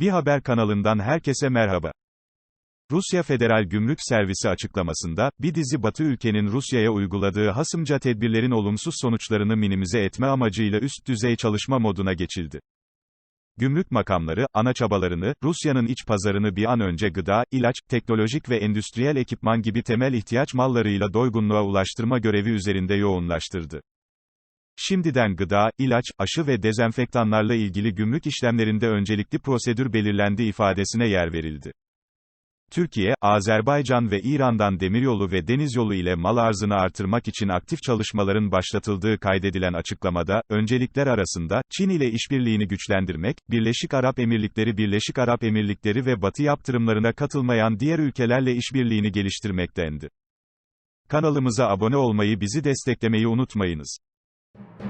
Bir Haber kanalından herkese merhaba. Rusya Federal Gümrük Servisi açıklamasında, bir dizi Batı ülkenin Rusya'ya uyguladığı hasımca tedbirlerin olumsuz sonuçlarını minimize etme amacıyla üst düzey çalışma moduna geçildi. Gümrük makamları, ana çabalarını, Rusya'nın iç pazarını bir an önce gıda, ilaç, teknolojik ve endüstriyel ekipman gibi temel ihtiyaç mallarıyla doygunluğa ulaştırma görevi üzerinde yoğunlaştırdı. Şimdiden gıda, ilaç, aşı ve dezenfektanlarla ilgili gümrük işlemlerinde öncelikli prosedür belirlendi ifadesine yer verildi. Türkiye, Azerbaycan ve İran'dan demiryolu ve denizyolu ile mal arzını artırmak için aktif çalışmaların başlatıldığı kaydedilen açıklamada, öncelikler arasında, Çin ile işbirliğini güçlendirmek, Birleşik Arap Emirlikleri Birleşik Arap Emirlikleri ve Batı yaptırımlarına katılmayan diğer ülkelerle işbirliğini geliştirmek dendi. Kanalımıza abone olmayı bizi desteklemeyi unutmayınız. Thank you.